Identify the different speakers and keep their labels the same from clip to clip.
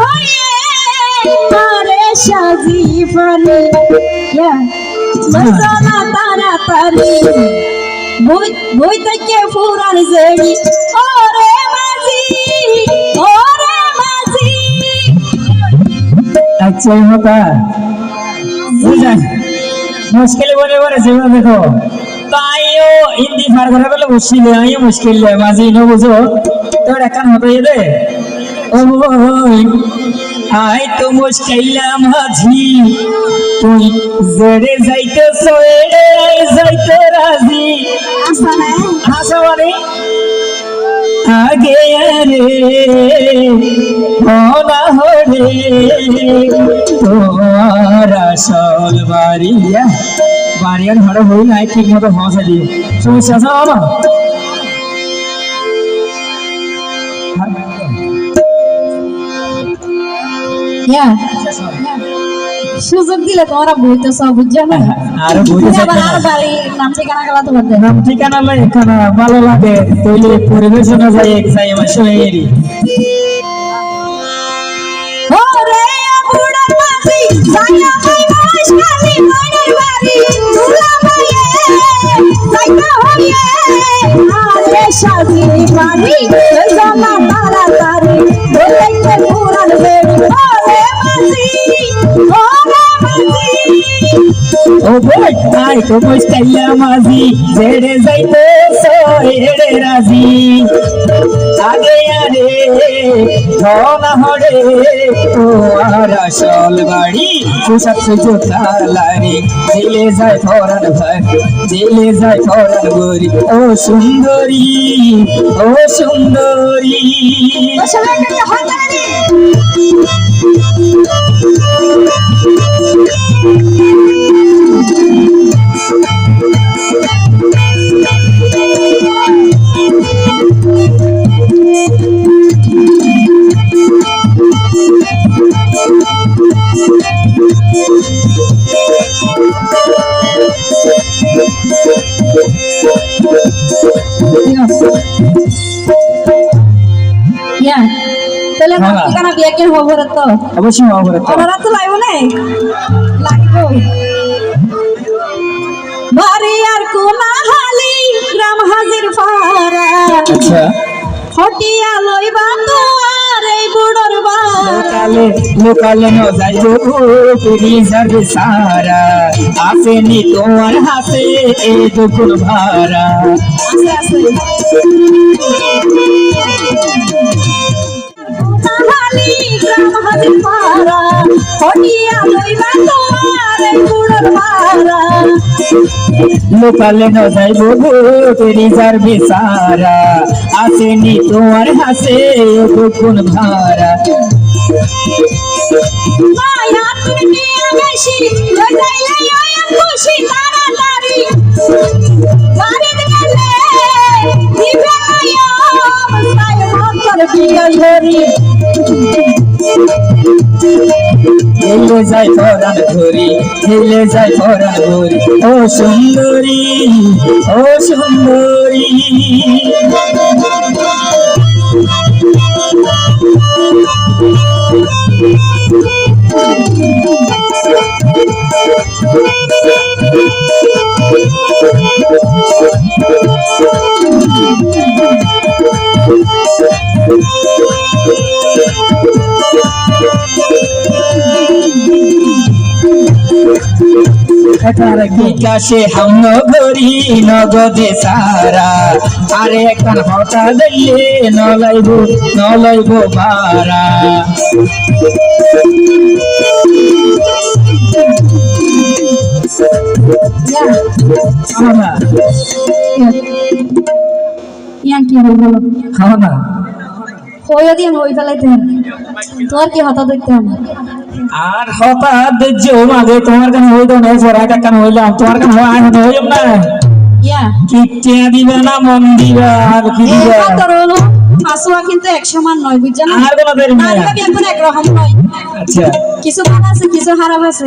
Speaker 1: হয়ে তারে সাজি তারা হ্যাঁ, তারি বই থেকে ফুরান জেড়ি ওরে মাঝি ওরে মাঝি।
Speaker 2: আচ্ছা হতা মুশকিল বলে বলে জীবন দেখো। তাইও হিন্দি ফার করে বলে মুশকিল আইও মুশকিল মাঝি, ন বুঝো? তোর একটা হতে দে। আই তো মুশকিল মাঝি তুই জেড়ে যাইতে সোয়েড়ে যাইতে রাজি।
Speaker 1: আসা না
Speaker 2: হাসা মানে আগে রে মনা হরে তোমার আসল বাড়িয়া বাড়িয়ার ঘরে হই নাই ঠিক মতো পৌঁছে দিও। সমস্যা আছে বাবা
Speaker 1: সুযোগ দিলে তোমরা বইতে সব বুঝছ? না
Speaker 2: আর বুঝে
Speaker 1: আবার আর বাড়ি নাম ঠিকানা গেলা তোমার দেখ
Speaker 2: নাম ঠিকানা লাই এখানে ভালো লাগে। তৈলে পরিবেশনা যায় এক যাই আমার শরীরই
Speaker 1: ওরে বুড়া মাঝি জানা ভাই মাস খালি মনের বাড়ি তুলা ভাইয়ে যাইতে হইয়ে আরে সাজি বাড়ি জানা তাড়াতাড়ি বলতে পুরান বেড়ি ওরে ওরে
Speaker 2: ও বই আই তো মুস্তাইয়া মাঝি জেড়ে যাইতে সোয়েড়ে রাজি। আগে আরে ধনা হরে। তোমার আসল বাড়ি। সুসাত সুজোতার লারি দিলে যায় ফরান ভাই দিলে যায় ফরান গরি। ও সুন্দরী ও সুন্দরী।
Speaker 1: তাহলে
Speaker 2: হ্যাঁ।
Speaker 1: ঠিকানা বিয়ে কে খবর তো?
Speaker 2: অবশ্যই অবরত
Speaker 1: ওনারা তো। লাগবো না? লাগবো। বাড়ি আর কোনা হালি গ্রাম হাজির পাড়া।
Speaker 2: আচ্ছা।
Speaker 1: হটিয়া লইবা তো
Speaker 2: লোকালে লোকালে ন পুরি যাবে সারা। আসেনি তোমার ভাড়া। লোকালে ন যাইব পুরি সারা। আসেনি তোমার হাতে দুপুর ভাড়া।
Speaker 1: মায়া তুমি নিয়ে বেশি লই যাইলে আয়া খুশি তাড়াতাড়ি ধরি
Speaker 2: হেলে যাই ফরান ধরি, হেলে যাই ফরান ধরি। ও সুন্দরী ও সুন্দরী। এটার বিকাশে হাম গরি নগদে সারা। আরে একখান হটা দিলে নলাইব নলাইব ভাড়া। না
Speaker 1: কি হইয়া দিয়ে হই হতা দেখতে হবে
Speaker 2: আর হঠাৎ যে মাগে তোমার কানে হইতো না? ফোরা কানে হইলাম? তোমার কানে হয় না? হইলাম না। দিবে না মন দিবে আর কি দিবে?
Speaker 1: মাসুয়া কিন্তু এক সমান নয় বুঝছেন
Speaker 2: আর কোনো দেরি নাই
Speaker 1: এখন একরকম নয়।
Speaker 2: আচ্ছা।
Speaker 1: কিছু ভালো আছে কিছু খারাপ আছে।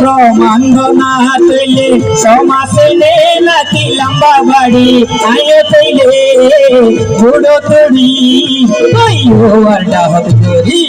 Speaker 2: ব্রহ্মাণ্ড না তৈলে সমাসেলে নাকি লম্বা বাড়ি আয়ো তৈলে বুড়ো তড়ি ওই ওয়ার ডাহত
Speaker 1: জরি